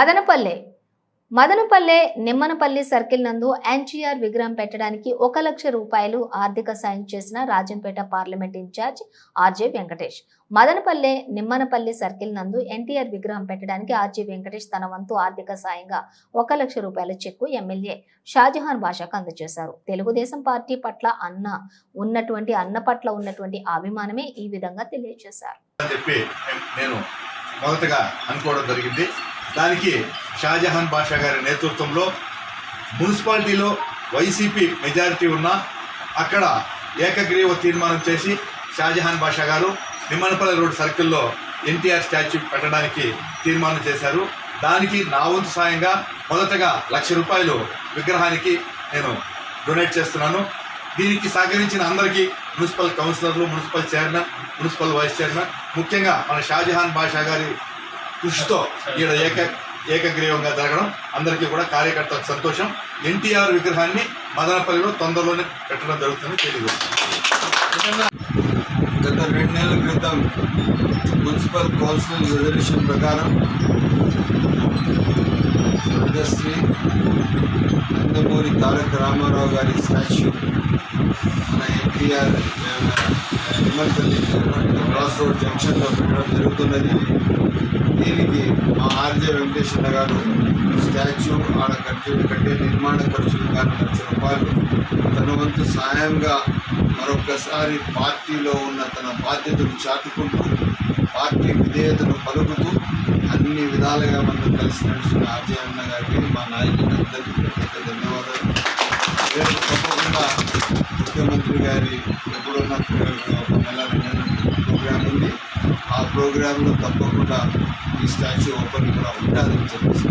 Madanapalle. Madanapalle Nimmanapalli circle నందు NTR విగ్రహం పెట్టడానికి ఒక లక్ష రూపాయలు ఆర్థిక సాయం చేసిన Rajampet parliament in-charge RJ Venkatesh. Madanapalle Nimmanapalli circle నందు ఎన్టీఆర్ విగ్రహం పెట్టడానికి ఆర్జే వెంకటేష్ తన వంతు ఆర్థిక సాయంగా ఒక లక్ష రూపాయల చెక్కు ఎమ్మెల్యే షాజహాన్ బాషాకు అందజేశారు. తెలుగుదేశం పార్టీ పట్ల అన్న ఉన్నటువంటి అన్న పట్ల ఉన్నటువంటి అభిమానమే ఈ విధంగా తెలియజేశారు. చెప్పి నేను మొదటగా అనుకోవడం జరిగింది. దానికి షాజహాన్ బాషా గారి నేతృత్వంలో మున్సిపాలిటీలో వైసీపీ మెజారిటీ ఉన్న అక్కడ ఏకగ్రీవ తీర్మానం చేసి షాజహాన్ బాషా గారు నిమ్మనపల్లి రోడ్ సర్కిల్లో ఎన్టీఆర్ స్టాచ్యూ పెట్టడానికి తీర్మానం చేశారు. దానికి నా వంతు సాయంగా మొదటగా లక్ష రూపాయలు విగ్రహానికి నేను డొనేట్ చేస్తున్నాను. దీనికి సహకరించిన అందరికీ మున్సిపల్ కౌన్సిలర్లు municipal chairman municipal vice chairman ముఖ్యంగా మన షాజహాన్ బాషా గారి కృషితో ఈడ ఏక ఏకగ్రీవంగా జరగడం అందరికీ కూడా కార్యకర్తలకు సంతోషం. ఎన్టీఆర్ విగ్రహాన్ని మదనపల్లిలో తొందరలోనే పెట్టడం జరుగుతుంది తెలియదు గత రెండు నెలల క్రితం మున్సిపల్ కౌన్సిల్ రిజర్వేషన్ ప్రకారం స్వర్గశ్రీ నందమూరి తారక రామారావు గారి స్టాచ్యూ మన ఎన్టీఆర్ నిమ్మల్పల్లి క్రాస్ రోడ్ జంక్షన్లో పెట్టడం జరుగుతున్నది. ఆర్జే వెంకటేశ్వర గారు స్టాచ్యూ ఆడ ఖర్చు కట్టే నిర్మాణ ఖర్చులు కానీ లక్ష రూపాయలు తన వంతు సాయంగా మరొకసారి పార్టీలో ఉన్న తన బాధ్యతను చాటుకుంటూ పార్టీ విధేయతను పలుకుతూ అన్ని విధాలుగా మనం కలిసి నడుస్తున్న ఆర్జే అన్న గారికి మా నాయకులందరికీ ప్రత్యేక ధన్యవాదాలు. రేపు తప్పకుండా ముఖ్యమంత్రి గారి ఎప్పుడున్న ఒక నెల రెండు ప్రోగ్రాం ఉంది. ఆ ప్రోగ్రాంలో తప్పకుండా ఈ స్టాచ్యూ ఓపెన్ కూడా ఉంటుందని చెప్పేసి